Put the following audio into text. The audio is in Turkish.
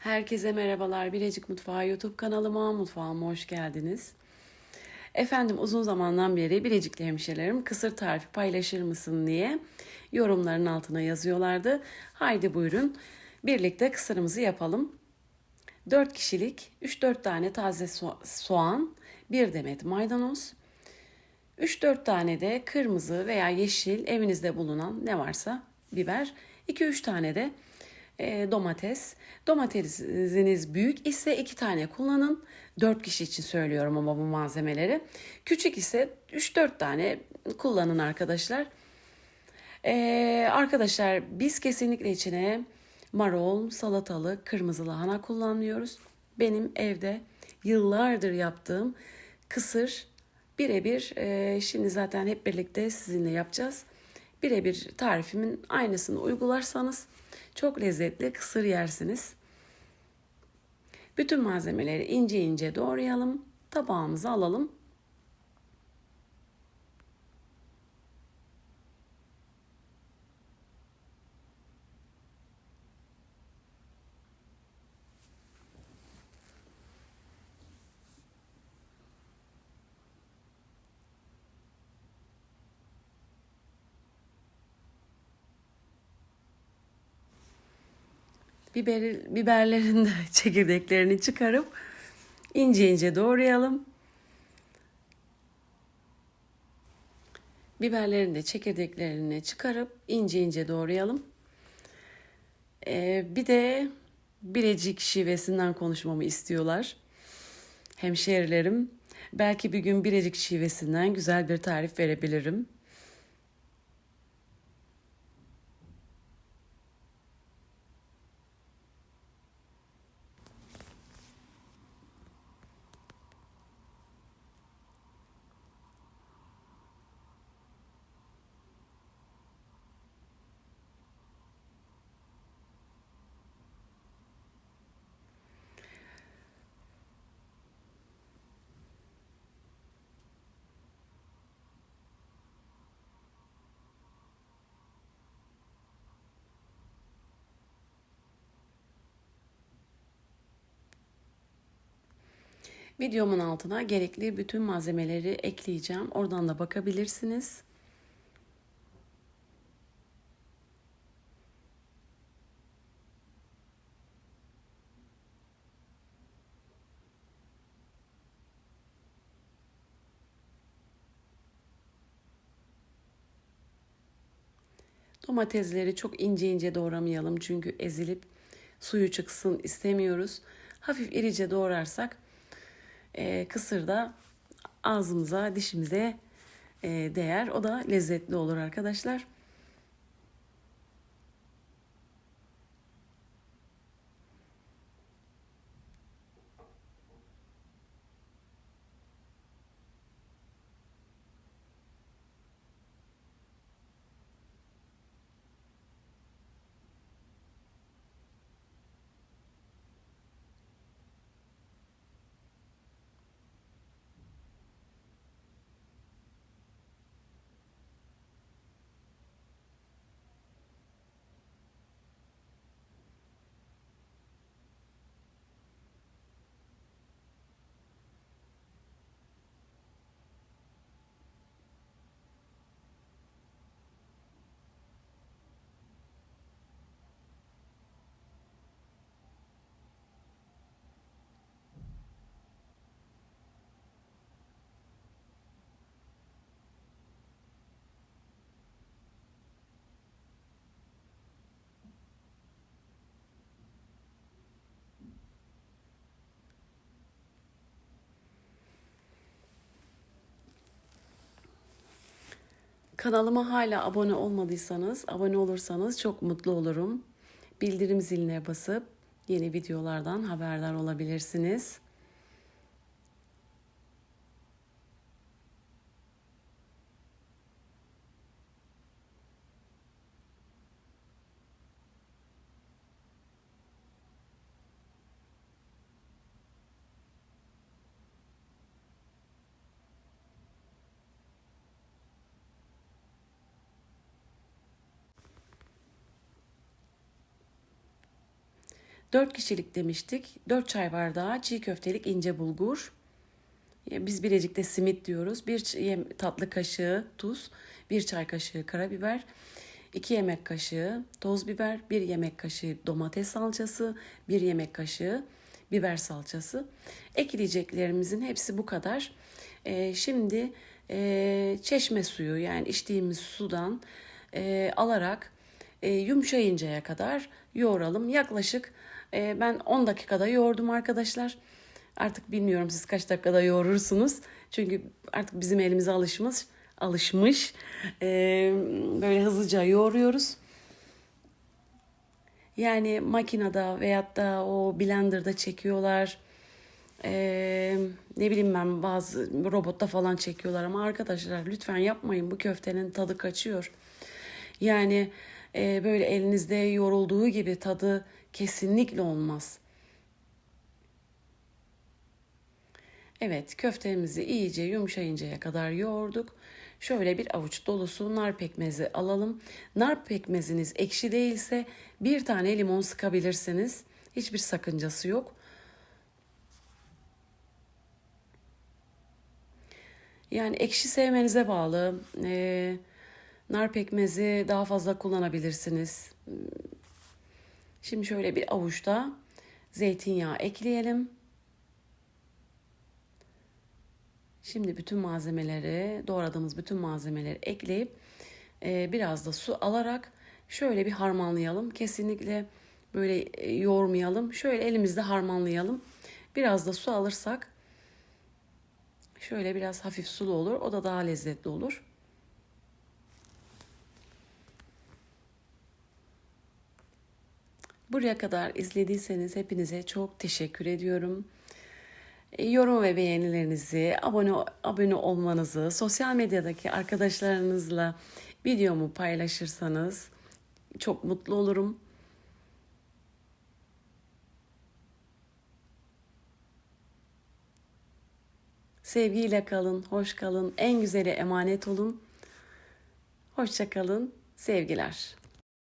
Herkese merhabalar. Birecik Mutfağı YouTube kanalıma, mutfağıma hoş geldiniz. Efendim uzun zamandan beri Birecikli hemşirelerim kısır tarifi paylaşır mısın diye yorumların altına yazıyorlardı. Haydi buyurun birlikte kısırımızı yapalım. 4 kişilik 3-4 tane taze so- soğan, 1 demet maydanoz, 3-4 tane de kırmızı veya yeşil evinizde bulunan ne varsa biber, 2-3 tane de e, domates. Domatesiniz büyük ise 2 tane kullanın. 4 kişi için söylüyorum ama bu malzemeleri. Küçük ise 3-4 tane kullanın arkadaşlar. Ee, arkadaşlar biz kesinlikle içine marul, salatalık, kırmızı lahana kullanmıyoruz. Benim evde yıllardır yaptığım kısır birebir e, şimdi zaten hep birlikte sizinle yapacağız. Birebir tarifimin aynısını uygularsanız çok lezzetli kısır yersiniz. Bütün malzemeleri ince ince doğrayalım. Tabağımıza alalım. Biber, biberlerin de çekirdeklerini çıkarıp ince ince doğrayalım. Biberlerin de çekirdeklerini çıkarıp ince ince doğrayalım. Ee, bir de Birecik şivesinden konuşmamı istiyorlar. Hemşehrilerim. Belki bir gün Birecik şivesinden güzel bir tarif verebilirim. Videomun altına gerekli bütün malzemeleri ekleyeceğim. Oradan da bakabilirsiniz. Domatesleri çok ince ince doğramayalım çünkü ezilip suyu çıksın istemiyoruz. Hafif irice doğrarsak e, kısır da ağzımıza, dişimize e, değer. O da lezzetli olur arkadaşlar. Kanalıma hala abone olmadıysanız, abone olursanız çok mutlu olurum. Bildirim ziline basıp yeni videolardan haberdar olabilirsiniz. 4 kişilik demiştik. 4 çay bardağı çiğ köftelik ince bulgur. E, Biz Bilecik'te simit diyoruz. Bir ç- yem- tatlı kaşığı tuz, bir çay kaşığı karabiber, 2 yemek kaşığı toz biber, 1 yemek kaşığı domates salçası, 1 yemek kaşığı biber salçası. Ekleyeceklerimizin hepsi bu kadar. E, şimdi e, çeşme suyu yani içtiğimiz sudan alarak yumuşayıncaya kadar yoğuralım. Yaklaşık e, ben 10 dakikada yoğurdum arkadaşlar. Artık bilmiyorum siz kaç dakikada yoğurursunuz. Çünkü artık bizim elimize alışmış. Alışmış. E, böyle hızlıca yoğuruyoruz. Yani makinede veyahut da o blenderda çekiyorlar. Ee, ne bileyim ben bazı robotta falan çekiyorlar ama arkadaşlar lütfen yapmayın bu köftenin tadı kaçıyor. Yani e, böyle elinizde yorulduğu gibi tadı kesinlikle olmaz. Evet köftemizi iyice yumuşayıncaya kadar yoğurduk. Şöyle bir avuç dolusu nar pekmezi alalım. Nar pekmeziniz ekşi değilse bir tane limon sıkabilirsiniz. Hiçbir sakıncası yok. Yani ekşi sevmenize bağlı. Ee, nar pekmezi daha fazla kullanabilirsiniz. Şimdi şöyle bir avuçta zeytinyağı ekleyelim. Şimdi bütün malzemeleri, doğradığımız bütün malzemeleri ekleyip e, biraz da su alarak şöyle bir harmanlayalım. Kesinlikle böyle e, yoğurmayalım. Şöyle elimizde harmanlayalım. Biraz da su alırsak şöyle biraz hafif sulu olur. O da daha lezzetli olur. Buraya kadar izlediyseniz hepinize çok teşekkür ediyorum. E, Yorum ve beğenilerinizi, abone abone olmanızı, sosyal medyadaki arkadaşlarınızla videomu paylaşırsanız çok mutlu olurum. Sevgiyle kalın, hoş kalın, en güzeli emanet olun. Hoşça kalın, sevgiler.